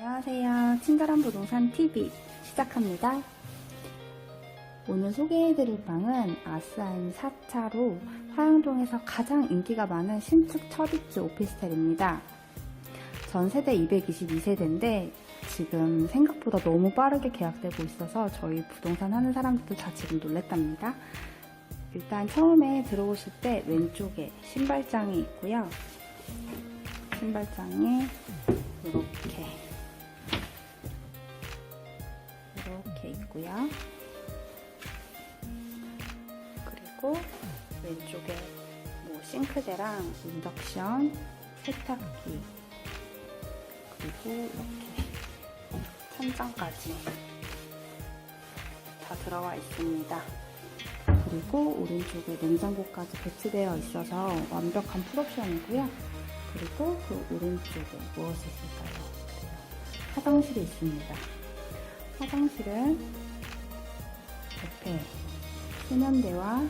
안녕하세요. 친절한 부동산 TV 시작합니다. 오늘 소개해드릴 방은 아스아임 4차로 화양동에서 가장 인기가 많은 신축 첫 입주 오피스텔입니다. 전 세대 222세대인데 지금 생각보다 너무 빠르게 계약되고 있어서 저희 부동산 하는 사람들도 다 지금 놀랬답니다. 일단 처음에 들어오실 때 왼쪽에 신발장이 있고요. 신발장에 이렇게 이렇게 있고요. 그리고 왼쪽에 뭐 싱크대랑 인덕션, 세탁기 그리고 이렇게 천장까지 다 들어와 있습니다. 그리고 오른쪽에 냉장고까지 배치되어 있어서 완벽한 풀옵션이고요. 그리고 그 오른쪽에 무엇이 있을까요? 화장실이 있습니다. 화장실은 옆에 세면대와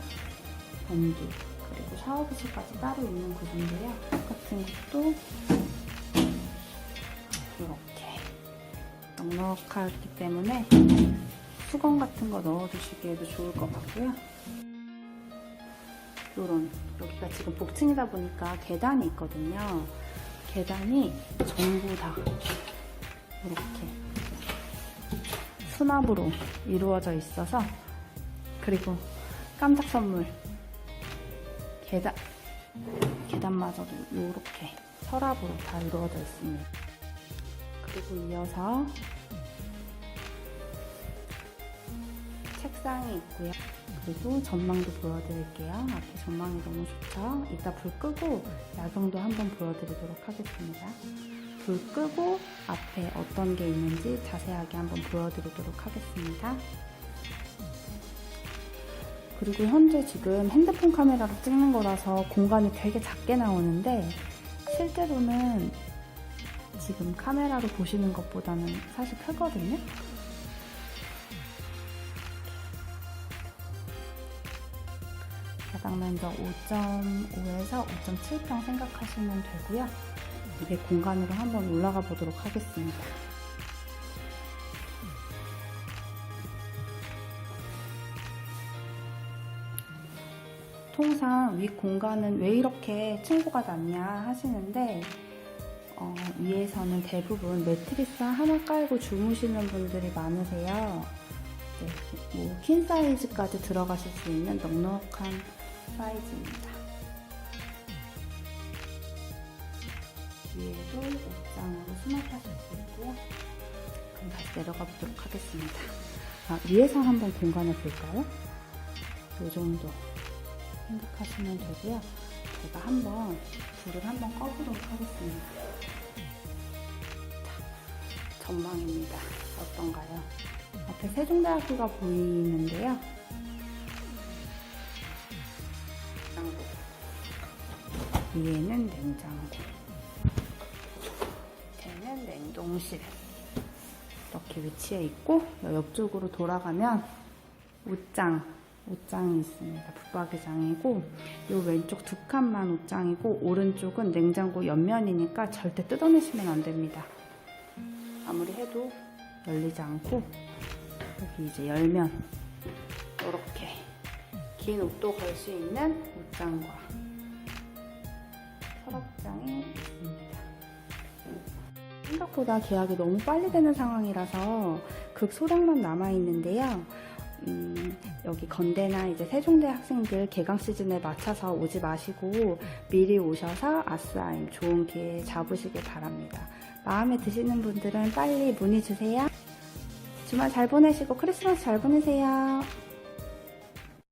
변기 그리고 샤워부실까지 따로 있는 구조인데요. 같은 것도 이렇게 넉넉하기 때문에 수건 같은 거 넣어두시기에도 좋을 것 같고요. 요런 여기가 지금 복층이다 보니까 계단이 있거든요. 계단이 전부 다 이렇게 수납으로 이루어져 있어서 그리고 깜짝 선물 계단 계단마저도 이렇게 서랍으로 다 이루어져 있습니다. 그리고 이어서 책상이 있고요. 그리고 전망도 보여드릴게요. 앞에 전망이 너무 좋죠? 이따 불 끄고 야경도 한번 보여드리도록 하겠습니다. 불 끄고 앞에 어떤 게 있는지 자세하게 한번 보여드리도록 하겠습니다. 그리고 현재 지금 핸드폰 카메라로 찍는 거라서 공간이 되게 작게 나오는데 실제로는 지금 카메라로 보시는 것보다는 사실 크거든요. 바닥 면적 5.5에서 5.7평 생각하시면 되고요. 이게 공간으로 한번 올라가 보도록 하겠습니다. 통상 윗 공간은 왜 이렇게 층고가 낮냐 하시는데 어, 위에서는 대부분 매트리스 하나 깔고 주무시는 분들이 많으세요. 네, 뭐, 퀸 사이즈까지 들어가실 수 있는 넉넉한 사이즈입니다. 위에도 옷장으로 수납하실 수 있고요. 그럼 다시 내려가 보도록 하겠습니다. 아, 위에서 한번 공간을 볼까요? 이 정도 생각하시면 되고요. 제가 한번 불을 한번 꺼보도록 하겠습니다. 자, 전망입니다. 어떤가요? 앞에 세종대학교가 보이는데요. 위에는 냉장고. 냉동실. 이렇게 위치해 있고 옆쪽으로 돌아가면 옷장, 옷장이 있습니다. 붙박이장이고 이 왼쪽 두 칸만 옷장이고 오른쪽은 냉장고 옆면이니까 절대 뜯어내시면 안 됩니다. 아무리 해도 열리지 않고 여기 이제 열면 이렇게 긴 옷도 걸 수 있는 옷장과 서랍장이 있습니다. 생각보다 계약이 너무 빨리 되는 상황이라서 극소량만 남아 있는데요. 음, 여기 건대나 이제 세종대 학생들 개강 시즌에 맞춰서 오지 마시고 미리 오셔서 아스아임 좋은 기회 잡으시길 바랍니다. 마음에 드시는 분들은 빨리 문의 주세요. 주말 잘 보내시고 크리스마스 잘 보내세요.